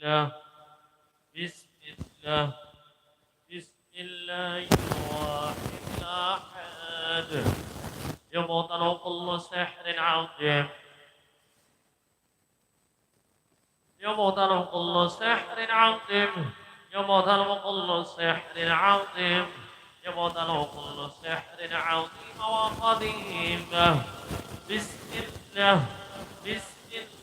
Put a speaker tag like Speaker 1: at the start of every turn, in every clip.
Speaker 1: الله. بسم الله. بسم الله الواحد الأحد. يبطل كل سحر عظيم. يبطل كل سحر عظيم. يبطل كل سحر عظيم. يبطل كل سحر عظيم وقديم. بسم الله. بسم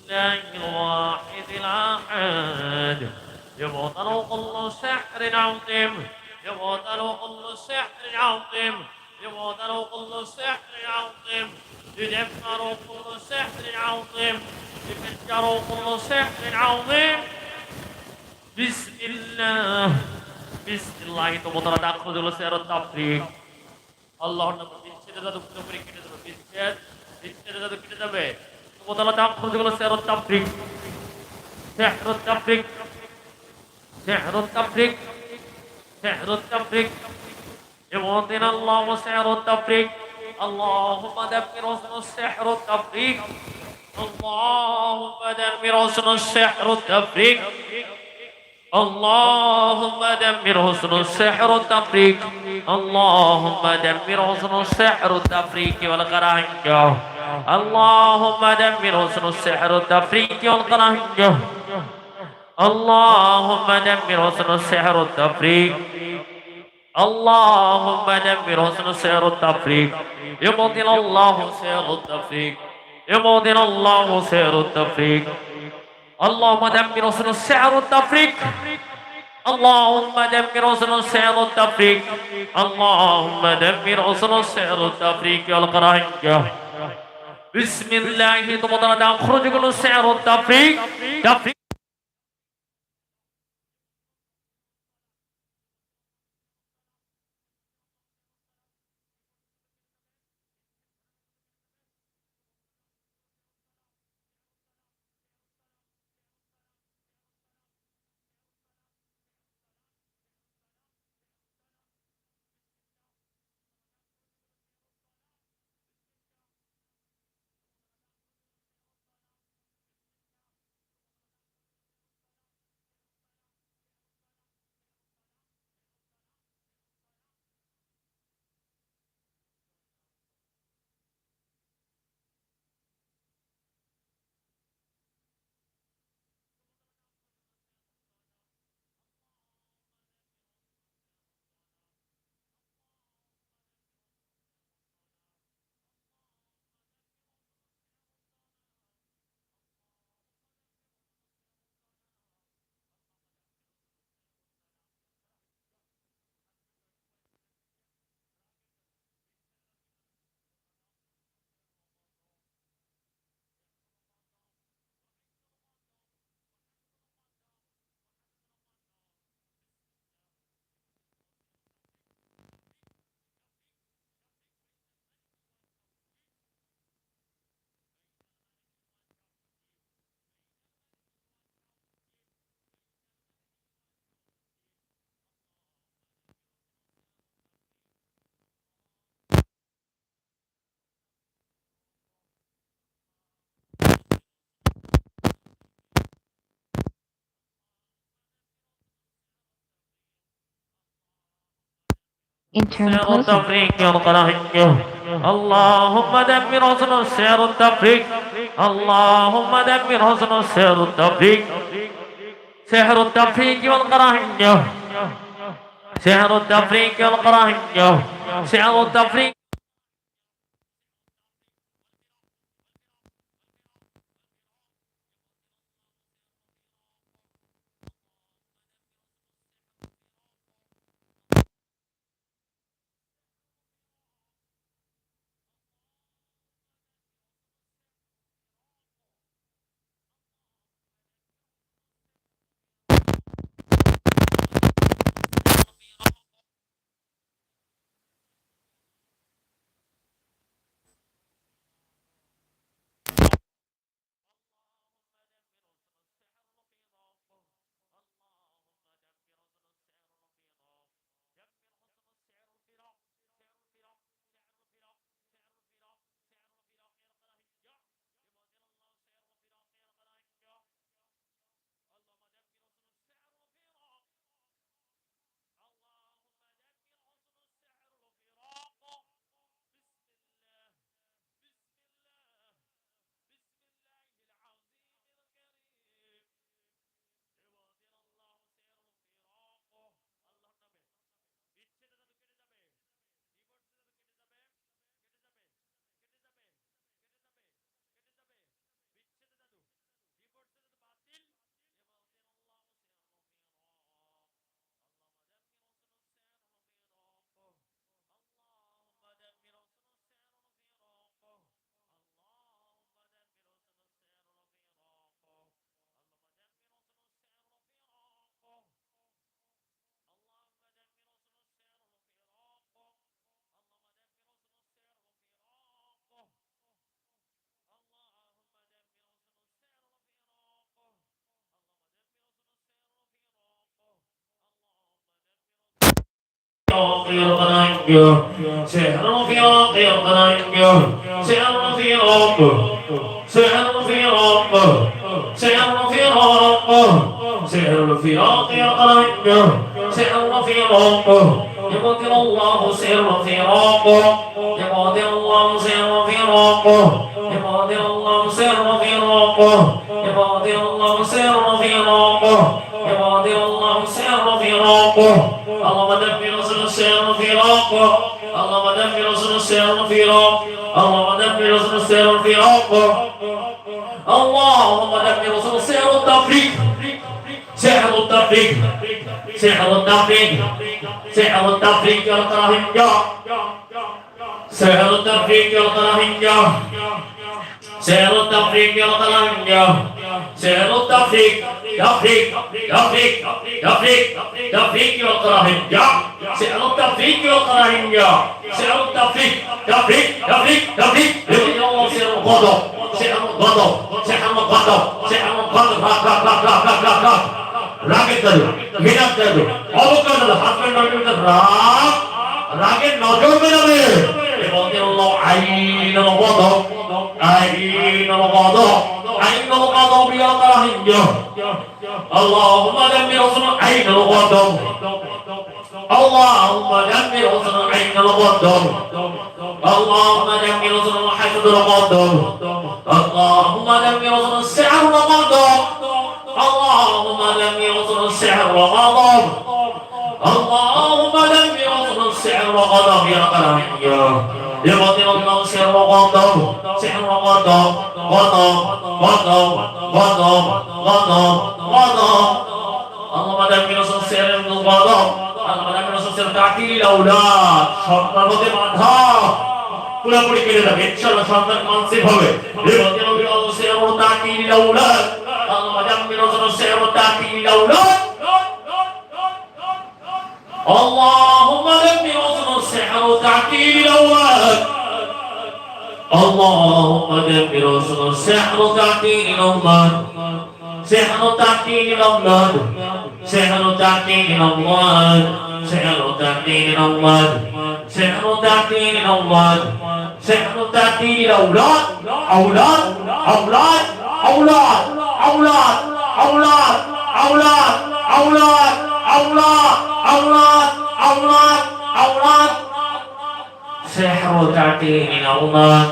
Speaker 1: الله الواحد الأحد. يبطل كل سحر عظيم. يبطل كل سحر عظيم. يبطل كل سحر عظيم. يدمر كل سحر عظيم. يفجر كل سحر عظيم. بسم الله. بسم الله. تبطل تأخذ لسير التفريق. الله نبي بالشدة تبطل بريكة بالشدة بالشدة تبطل وطلع تأخذ يقول سحر التفريق سحر التفريق سحر التفريق سحر التفريق يموتنا الله سحر التفريق اللهم دمر رسل السحر التفريق اللهم دمر رسل السحر التفريق اللهم دمر حسن السحر التفريق اللهم دمر حسن السحر التفريق والقرانج اللهم دمر حسن السحر التفريق والقرانج اللهم دمر حسن السحر التفريق اللهم دمر حسن السحر التفريق يبطل الله سحر التفريق يبطل الله سحر التفريق اللهم دمر حسن السحر التفريق اللهم دمر حسن السحر التفريق اللهم دمر حسن السحر التفريق والقرانج بسم الله تبارك اخرج كل السحر التفريق اللهم دمر حسن السعر التفريق اللهم دمر حسن السعر التفريق سحر التفريق والقرانج سحر التفريق والقرانج سحر التفريق ربي ربنا ينجو سحر في ربي ربنا ينجو سحر في رب سحر في رب سحر في رب سحر في ربي ربنا ينجو سحر في رب يقدر الله سحر في رب رب اللهم دمر رسول السير في رب اللهم دمر رسول السير في رب اللهم دمر رسول السير التفريق سحر التفريق سحر التفريق سحر التفريق القرهنجة سحر التفريق القرهنجة سير التفريق يطلع من يوم سير التفريق تفريق تفريق تفريق تفريق يطلع من يوم سير التفريق يطلع من يوم سير التفريق تفريق تفريق تفريق يقول الله سير الغضب سير الغضب سير الغضب سير الغضب راك راك راك راك راك راك রাগের দাদু মিনার দাদু অবকাশ হাজবেন্ড রাগ রাগের নজর বেরোবে رضي الله عين الغضب عين الغضب عين الغضب يا قرهنجة اللهم دمر أصنع عين الغضب اللهم دمر أصنع عين الغضب اللهم دمر أصنع حسد الغضب اللهم دمر أصنع السعر الغضب اللهم دمر أصنع السعر الغضب اللهم دمر سعر غضب يا قلمية يبطل الله سعر غضب سعر غضب غضب غضب غضب غضب غضب اللهم لا من رسول سعر الغضب اللهم لا من رسول سعر تعطيل الأولاد شرط مدى مدها পুরোপুরি কেটে যাবে ইনশাআল্লাহ সন্তান কনসিভ হবে يبطل الله سعر تعطيل الأولاد اللهم لا من رسول سعر تعطيل الأولاد اللهم لم يوزن السحر تعطيل الأولاد اللهم لم يوزن السحر تعطيل الأولاد سحر تعطيل الأولاد سحر تعطيل الأولاد سحر تعطيل الأولاد سحر تعطيل الأولاد سحر تعطيل الأولاد أولاد أولاد أولاد أولاد أولاد أولاد أولاد أولاد أولاد أولاد أولاد سحر تعتين الله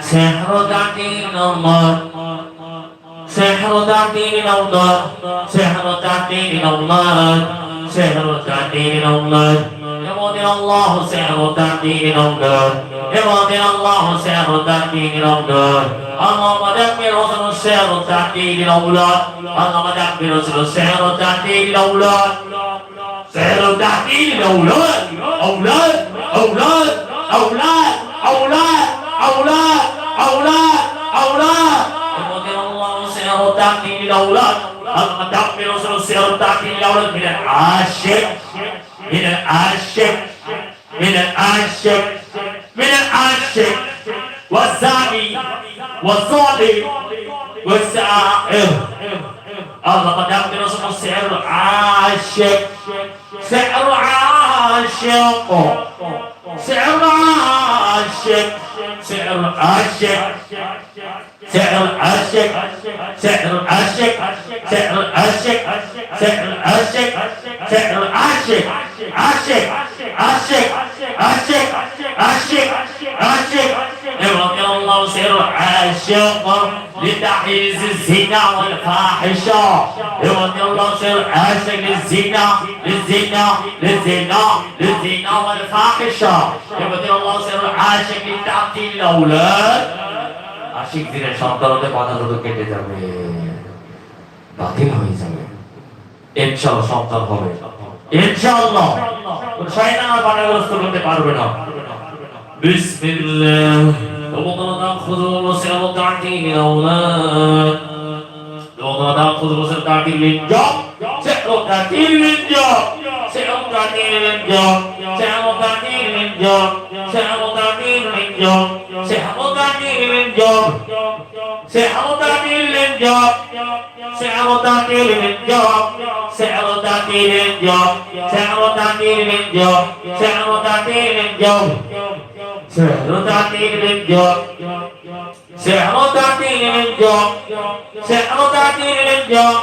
Speaker 1: سحر تعتين الله سحر تعتين الله سحر تعتين الله سحر تعتين الله আমাদের আল্লাহ সেহতার দিন রঙ্গর আমাদের আল্লাহ সেহতার দিন রঙ্গর আমাদের রসুল সেহতার দিন রৌলত আমাদের রসুল সেহতার দিন রৌলত সেহতার দিন রৌলত أولاد أولاد أولاد أولاد أولاد أولاد أولاد أمدر الله سير تأتي للأولاد المدبر سير تأتي للأولاد من العاشق من العاشق من العاشق من العاشق والزاني والظالم والسائر اللهم دمر رسل السحر عاشق سحر عاشق عاشق سعر عاشق سعر عاشق سعر عاشق سعر عاشق سعر عاشق سعر عاشق سعر عاشق عاشق عاشق عاشق عاشق عاشق عاشق يرضي الله سر عاشق لتحيز الزنا والفاحشة يرضي الله سر عاشق للزنا للزنا للزنا للزنا والفاحشة يرضي الله سر عاشق لتعطيل الأولاد আশিক দিনের সন্তানদের কথা দুটো কেটে যাবে বাতিল হয়ে যাবে ইনশাআল্লাহ সন্তান হবে ইনশাআল্লাহ কোন শয়তান আর বাধাগ্রস্ত করতে পারবে না বিসমিল্লাহ وقد ناخذ وسر تعطيل الاولاد وقد ناخذ وسر تعطيل الجو سحر تعطيل الجو سحر تعطيل الجو سحر تعطيل الجو سحر تعطيل الجو سحر تعطيل الجو سحر تعطيل الجو سحر تعطيل الجو سحر تأثير الجو سحر تأثير الجو سحر تأثير الجو سحر تعطيل للجوع سحر تعطيل للجوع سحر تعطيل للجوع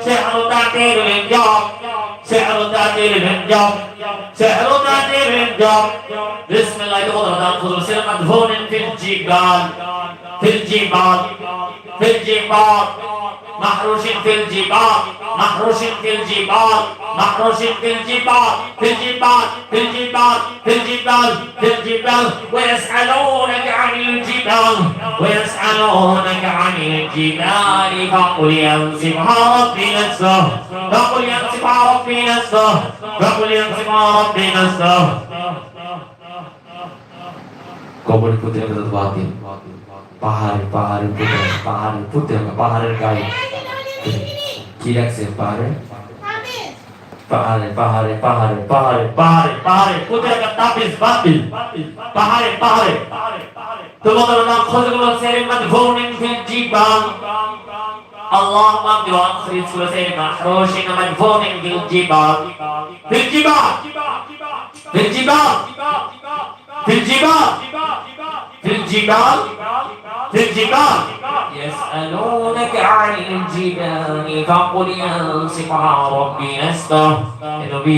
Speaker 1: سحر تعطيل للجوع سحر تعطيل للجوع سحر تعطيل للجوع بسم الله الرحمن الرحيم خذ سلمة هون في الجبال في الجبال في الجبال. محروش في الجبال محروش في الجبال محروش في الجبال في الجبال في الجبال في الجبال في الجبال. ويسألونك عن الجبال ويسألونك عن الجبال. فقل ينسفها ربي نسفه فقل ينسفها ربي نسفه فقل ينسفها ربي
Speaker 2: কবরে পুঁতে হবে পাহাড়ে পাহাড়ে পুঁতে পাহাড়ে পুঁতে হবে, পাহাড়ের গায়ে কি পাহাড়ে? পাহাড়ে পাহাড়ে পাহাড়ে পাহাড়ে
Speaker 1: পাহাড়ে পাহাড়ে পুঁতে হবে বাতিল। পাহাড়ে পাহাড়ে। তোমাদের নাম খোঁজগুলো সেরের মধ্যে ভৌনিং জীবান اللهم امضي واخر ثلثي محروش في الجبال في الجبال في الجبال في الجبال يسألونك عن الجبال فقل ينسفها ربي نسفا এ নবী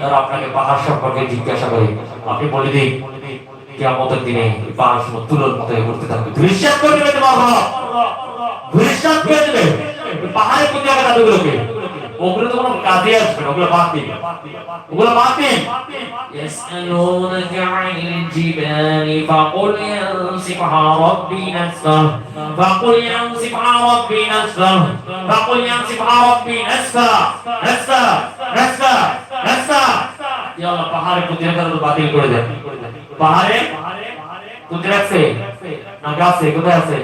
Speaker 1: তারা আপনাকে পাহাড় সম্পর্কে জিজ্ঞাসা করে আপনি বলে দিন কিয়ামতের দিনে এই পাহাড় সময় তুলোর মতো হয়ে উঠতে থাকবে দৃশ্যাত করে দেবে তোমার রব দৃশ্যাত করে দেবে এই পাহাড়ে কোন জায়গায় দাদুগুলোকে ওগুলো তো কোনো কাজে আসবে না ওগুলো বাদ দিবে ওগুলো বাদ দিন ইয়াসআলুনাকা আনিল জিবালি ফাকুল ইয়ানসিফহা রাব্বি নাসফা ফাকুল ইয়ানসিফহা রাব্বি নাসফা ফাকুল ইয়ানসিফহা রাব্বি নাসফা নাসফা নাসফা নাসফা ইয়া আল্লাহ পাহাড়ে কুদরত করে বাতিল করে দেন পাহাড়ে কুদরত সে নাগা সে কোথায় আছে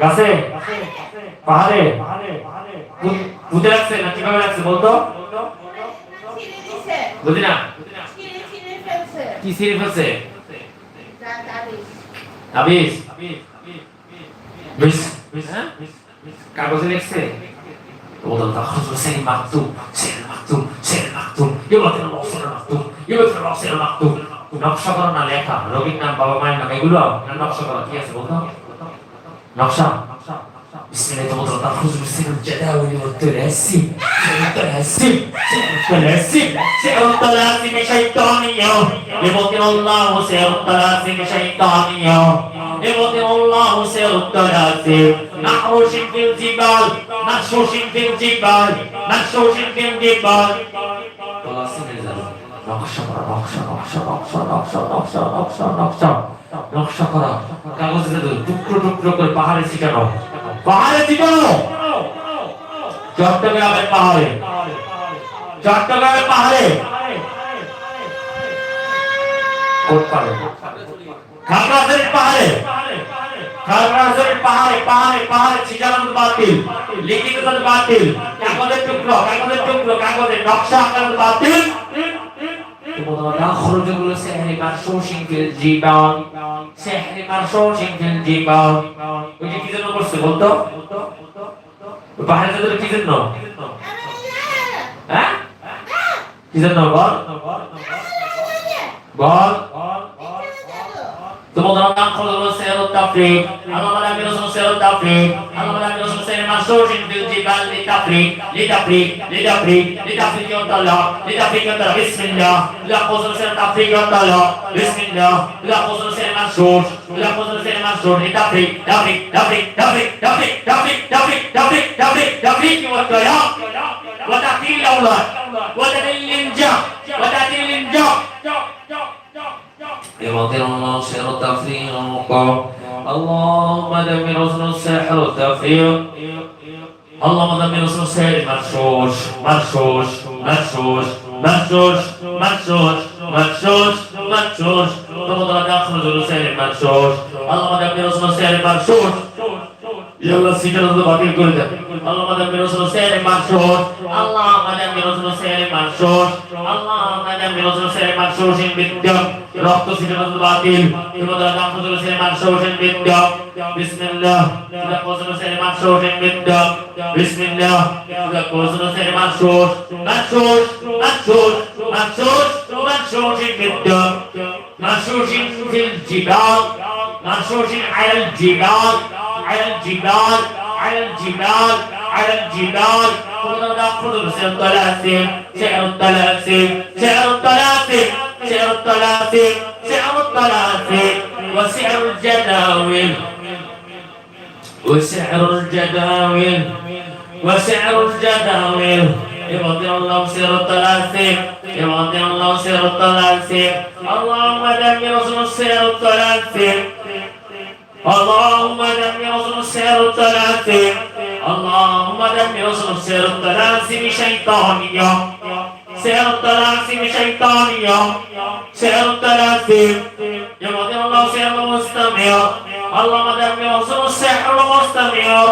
Speaker 1: গাছে পাহাড়ে কুতিরা রাখছে না কিভাবে রাখছে বলতো বুঝি না কি সিঁড়ি ফেলছে তাবিজ বিশ হ্যাঁ? কাগজে লিখছে وضل تأخذ سير مكتوب سير مكتوب سير مكتوب يبقى الله سير مكتوب يبقى الله سير مكتوب নকশা করো না লেখা রোগীর নাম বাবা মায়ের নাম এগুলো না নকশা করো কি আছে বলতো نقشة بسم الله تبارك الله تخرج من سن الجداول والثلاثي سن الثلاثي سن الثلاثي سن الثلاثي شيطانية يبطل الله سن الثلاثي شيطانية يبطل الله سن الثلاثي نحوش في الجبال نحشوش في الجبال نحشوش في الجبال ثلاثي نقشة نقشة نقشة نقشة نقشة نقشة نقشة نقشة নকশা করা, কাগজে টুকরো টুকরো করে পাহাড়ে ছিটানো পাহাড়ে ছিটানো চট্টগ্রামের পাহাড়ে। চট্টগ্রামের পাহাড়ে? পাহাড়ে? পাহাড়ে পাহাড়ে পাহাড়ে কাগজের টুকরো কাগজের টুকরো, কাগজের নকশা خرج كل سحر مرشوش في الجبال سحر مرشوش في الجبال ওই যে কি জন্য করছে বলতো পাহাড়ে যাদের কি জন্য হ্যাঁ কি জন্য বল বল তোমাদের নাম হলো سير التفريق اللهم لا يرسل سير التفريق اللهم لا يرسل سير مرشوش في الجبال للتفريق لتفريق لتفريق لتفريق والطلاق لتفريق والطلاق بسم الله لا قصر سير التفريق والطلاق بسم الله لا قصر سير مرشوش لا قصر سير مرشوش لتفريق تفريق تفريق تفريق تفريق تفريق تفريق تفريق تفريق تفريق والطلاق وتعطيل الاولاد وتدليل الانجاب وتعطيل الانجاب يبطل الشر المقام اللهم دمر اسم السحر تفريق اللهم دمر اسم السحر. مرشوش مرشوش مرشوش مرشوش مرشوش مرشوش مرشوش اللهم دمر رسل السحر مرشوش اللهم دمر رسل السحر مرشوش আল্লাহ সিকারাত বাতিল করে দেন আল্লাহ মাদাম রাসূল সাল্লাল্লাহু আলাইহি মাসুর আল্লাহ মাদাম রাসূল সাল্লাল্লাহু আলাইহি মাসুর আল্লাহ মাদাম রাসূল সাল্লাল্লাহু আলাইহি মাসুর সিন বিদ্যাম, রক্ত সিকারাত বাতিল। তোমাদের নাম রাসূল সাল্লাল্লাহু আলাইহি মাসুর সিন বিদ্যাম, বিসমিল্লাহ তোমাদের রাসূল সাল্লাল্লাহু আলাইহি মাসুর সিন বিদ্যাম, বিসমিল্লাহ তোমাদের রাসূল সাল্লাল্লাহু আলাইহি মাসুর মাসুর মাসুর মাসুর মাসুর সিন বিদ্যাম মাসুর সিন ফিল জিবাল মাসুর সিন আলাল জিবাল على الجبال على الجبال على الجبال. ونأخذ سير الطلاسم سعر الطلاسم سعر الطلاسم سعر الطلاسم سعر الطلاسم. وسعر الجداول وسعر الجداول وسعر الجداول. يرضي الله سير الطلاسم يرضي الله سير الطلاسم. اللهم دمر سير الطلاسم. اللهم دمر سير الطلاسم اللهم دمر سير الطلاسم شيطانية سير الطلاسم شيطانية سير الطلاسم يرضي الله سير المستمر اللهم دمر السحر المستمر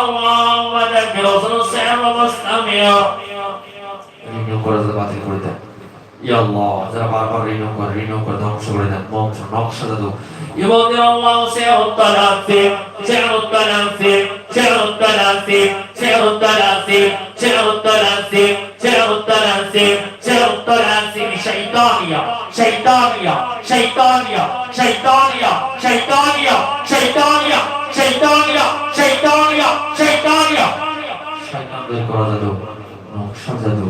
Speaker 1: اللهم دمر السحر المستمر
Speaker 2: রিনিউ করে দেন বাতিল করে দেন ইয়া আল্লাহ যারা বারবার রিনিউ করে রিনিউ করে ধ্বংস করে দেন বংশ নকশা দাদু
Speaker 1: يبغي الله سعر الطلاسم سعر الطلاسم سعر الطلاسم سعر الطلاسم سعر الطلاسم سعر الطلاسم سعر الطلاسم شيطانية شيطانية شيطانية شيطانية شيطانية شيطانية شيطانية شيطانية شيطانية
Speaker 2: শয়তান বের করা দাদু নকশা দাদু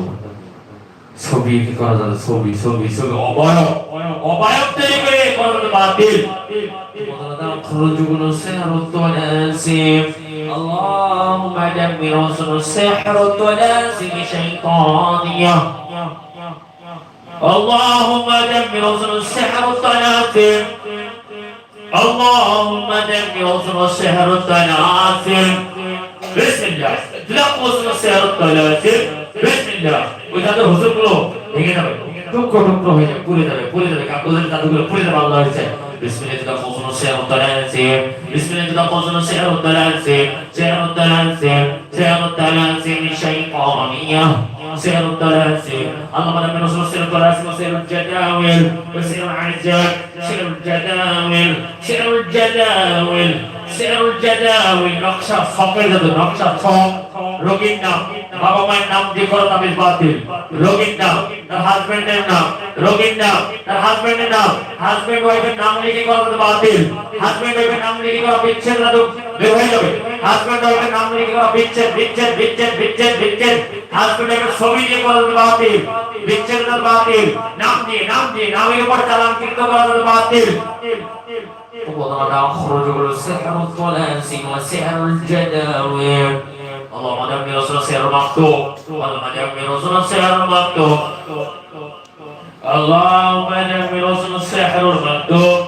Speaker 2: ছবি কি করা দাদু ছবি ছবি ছবি অবয়ব
Speaker 1: অবায়ব তৈরি করে شيء باطل
Speaker 2: خرجون السحر التناسي
Speaker 1: اللهم دمر السحر التناسي شيطانية اللهم دمر السحر التناسي اللهم دمر السحر التناسي بسم الله اطلقوا السحر التناسي بسم الله وإذا هذا هزم له টুকরো টুকরো হয়ে যাবে পুড়ে যাবে পুড়ে যাবে কাকুদের জাদুগুলো পুড়ে যাবে আল্লাহ হয়েছে بسم الله كده فوزنا سير التلازم بسم الله كده فوزنا سير التلازم سير التلازم سير التلازم الشيطانية سير التلازم اللهم لما نصر سير التلازم وسير الجداول وسير العجل سير الجداول سير الجداول سير الجداول نقشة صفر نقشة صفر رقم বাবা মায়ের নাম দিয়ে করো তাবিজ বাতিল রোগীর নাম তার হাজবেন্ডের নাম রোগীর নাম তার হাজবেন্ডের নাম হাজবেন্ড ওয়াইফের নাম লিখে করো তো বাতিল হাজবেন্ড ওয়াইফের নাম লিখে করো বিচ্ছেদ না তো বের হয়ে যাবে হাজবেন্ড ওয়াইফের নাম লিখে করো বিচ্ছেদ বিচ্ছেদ বিচ্ছেদ বিচ্ছেদ বিচ্ছেদ হাজবেন্ড ওয়াইফের ছবি দিয়ে করো তো বাতিল বিচ্ছেদ না তো বাতিল নাম দিয়ে নাম দিয়ে নামের উপর চালান কৃত করো তো বাতিল وضع خرج السحر الطلاسم وسحر الجداول اللهم جمع رسولك المكتوب اللهم جمع رسولك المكتوب اللهم جمع رسل السحر المكتوب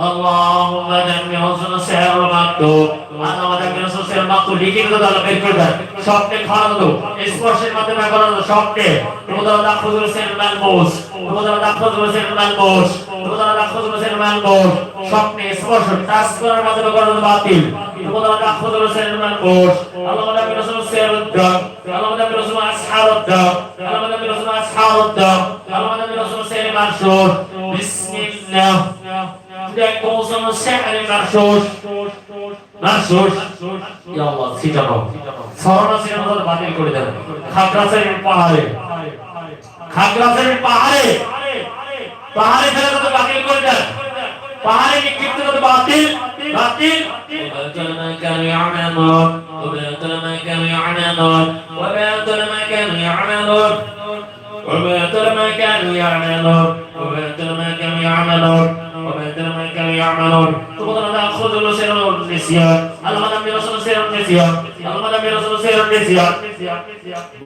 Speaker 1: اللهم جمع رسل السحر المكتوب اللهم جمع رسل السحر المكتوب لكي تدل بكتوب দাও স্বপ্নে খাওয়ানো স্পর্শের মাধ্যমে করানো দাও স্বপ্নে তোমাদের দাখুল হোসেন মালমুস তোমাদের দাখুল হোসেন মালমুস তোমাদের দাখুল হোসেন মালমুস স্বপ্নে স্পর্শ, টাচ করার মাধ্যমে করানো বাতিল। তোমাদের দাখুল হোসেন মালমুস আল্লাহ নবী রাসূল সাল্লাল্লাহু আল্লাহ নবী রাসূল আসহাবুদ্দাম আল্লাহ নবী রাসূল আসহাবুদ্দাম আল্লাহ নবী রাসূল সাল্লাল্লাহু মানসুর বিসমিল্লাহ। Sizden kovsanı seherin narşoş. Narşoş. Ya Allah sicano. Sonra sinemalar batil করে দেন খাগড়াছড়ির পাহাড়ে খাগড়াছড়ির পাহাড়ে পাহাড়ে ফেলে বাতিল করে দেন পাহাড়ে নিক্ষিপ্ত করতে বাতিল বাতিল وما كانوا يعملون وما كانوا يعملون وما كانوا يعملون وما كانوا يعملون وما كانوا يعملون يعملون تبطل لا خذ سر النسيان الغنم رسول سر النسيان আল্লাহ নবী রাসূল সেরত নেসিয়া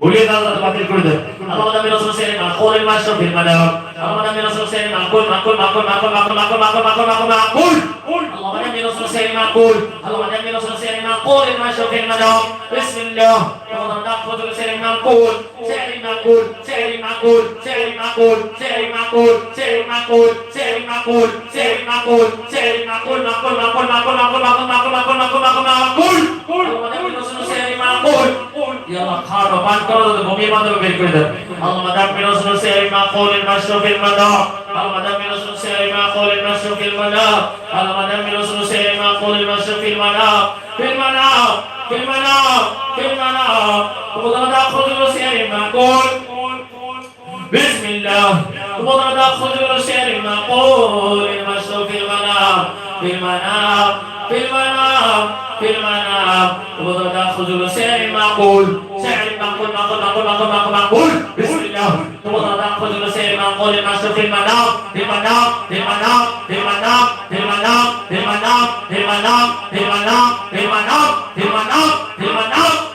Speaker 1: ভুলে দাদা বাতিল করে দেন আল্লাহ নবী রাসূল সেরত মাকুল মাশরু ফিল মানাম আল্লাহ নবী রাসূল সেরত মাকুল মাকুল মাকুল মাকুল মাকুল মাকুল মাকুল মাকুল মাকুল মাকুল আল্লাহ নবী রাসূল সেরত মাকুল আল্লাহ নবী রাসূল সেরত মাকুল মাশরু ফিল মানাম বিসমিল্লাহ আল্লাহ নাখুযু সেরত মাকুল সেরত মাকুল সেরত মাকুল সেরত মাকুল সেরত মাকুল সেরত মাকুল সেরত মাকুল সেরত মাকুল সেরত মাকুল মাকুল মাকুল মাকুল মাকুল মাকুল মাকুল মাকুল মাকুল মাকুল মাকুল খাওয়ানো পান করো তাদের বমির মাধ্যমে বের করে দেবে। আল্লাহ মাদাম মিন রাসূল সাইমা কওলিন মাশরুফিল মাদা আল্লাহ মাদাম মিন রাসূল সাইমা কওলিন মাশরুফিল মাদা আল্লাহ মাদাম মিন রাসূল সাইমা কওলিন মাশরুফিল মাদা ফিল মানা ফিল মানা ফিল মানা তোমরা দাখুল সাইমা কওল বিসমিল্লাহ তোমরা দাখুল সাইমা কওলিন মাশরুফিল মাদা ফিল মানা ফিল মানা ফিল মানা তোমরা দাখুল সাইমা কওল منقول منقول منقول منقول منقول منقول بسم الله ثم وضع خذ نسير منقول النشر في المنام في المنام في المنام في المنام في المنام في المنام في المنام في المنام في المنام في المنام في المنام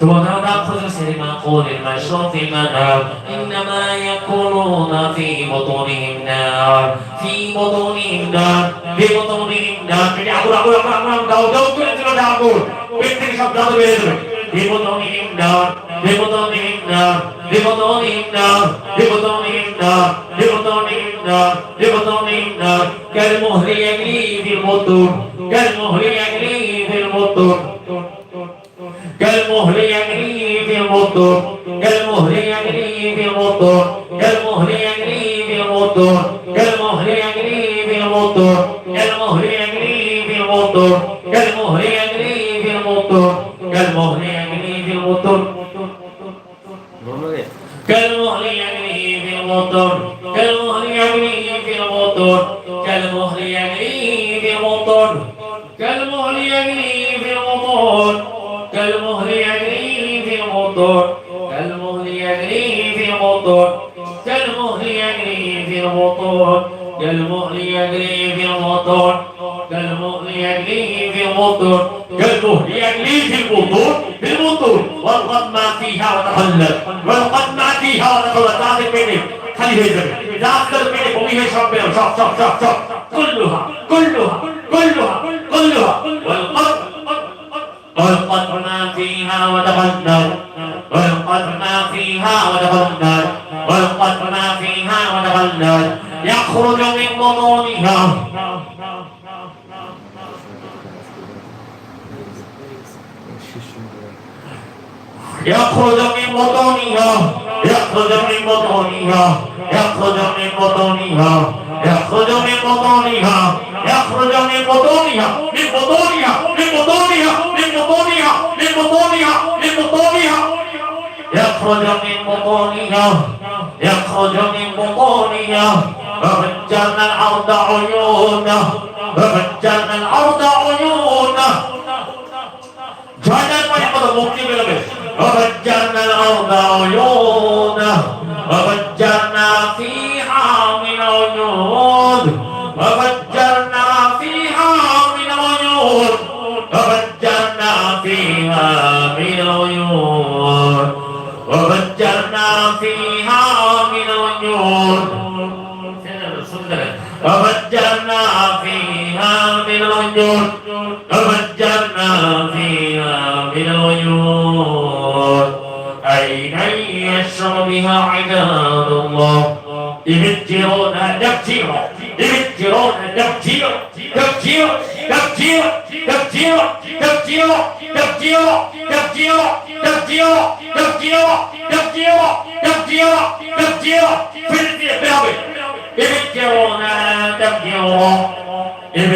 Speaker 1: ثم وضع خذ نسير منقول النشر في المنام إنما يكونون في بطونهم نار في بطونهم نار في بطونهم نار يعني أقول أقول أقول أقول أقول أقول أقول أقول أقول أقول أقول বিপদহীনা বিপদহীনা বিপদহীনা বিপদহীনা বিপদহীনা বিপদহীনা কাল মুহরি ইয়াগলি ফিল মুতুন কাল মুহরি ইয়াগলি ফিল মুতুন কাল মুহরি ইয়াগলি ফিল মুতুন কাল মুহরি ইয়াগলি ফিল মুতুন কাল মুহরি ইয়াগলি ফিল মুতুন কাল মুহরি ইয়াগলি ফিল মুতুন কাল মুহরি ইয়াগলি ফিল মুতুন المطر كالمهل يجري في المطر كلها كلها كلها كلها والقرن والقطنا فيها وتغنر والقطنا فيها وتغنر والقطنا فيها وتغنر يخرج من بطونها يخرج من بطونها يخرج من بطونها يخرج من بطونها يخرج من بطونها يخرج من بطونها من بطونها من بطونها من بطونها من بطونها من بطونها يخرج من بطونها يخرج من بطونها فمجلنا الأرض عيونه فمجلنا الأرض عيونه جعلنا المحفظة مكتب لبس فمجلنا الأرض عيونه وفجرنا فيها من عيون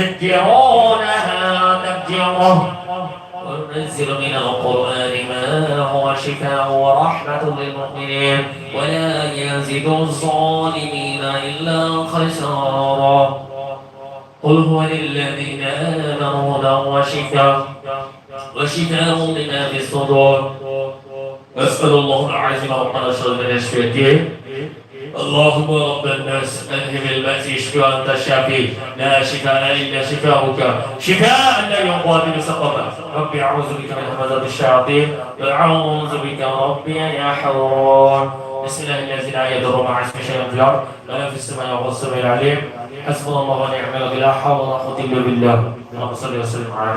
Speaker 1: يبترونها تبتيرا وننزل من القرآن ما هو شفاء ورحمة للمؤمنين ولا يزيد الظالمين إلا خسارا قل هو للذين آمنوا هدى وشفاء وشفاء لما في الصدور. أسأل الله العظيم ربنا شر من الشياطين اللهم رب الناس اذهب البأس اشفي وانت الشافي. لا شفاء إلا شفاؤك. شفاء لا يغادر سقما ربي أعوذ بك من همزات الشياطين. واعوذ بك ربي ان يحضرون بسم الله الذي لا يضر مع اسمه شيء في الأرض ولا في السماء وهو السميع العليم. حسبنا الله ونعم الوكيل. لا حول ولا قوة إلا بالله. اللهم صل وسلم على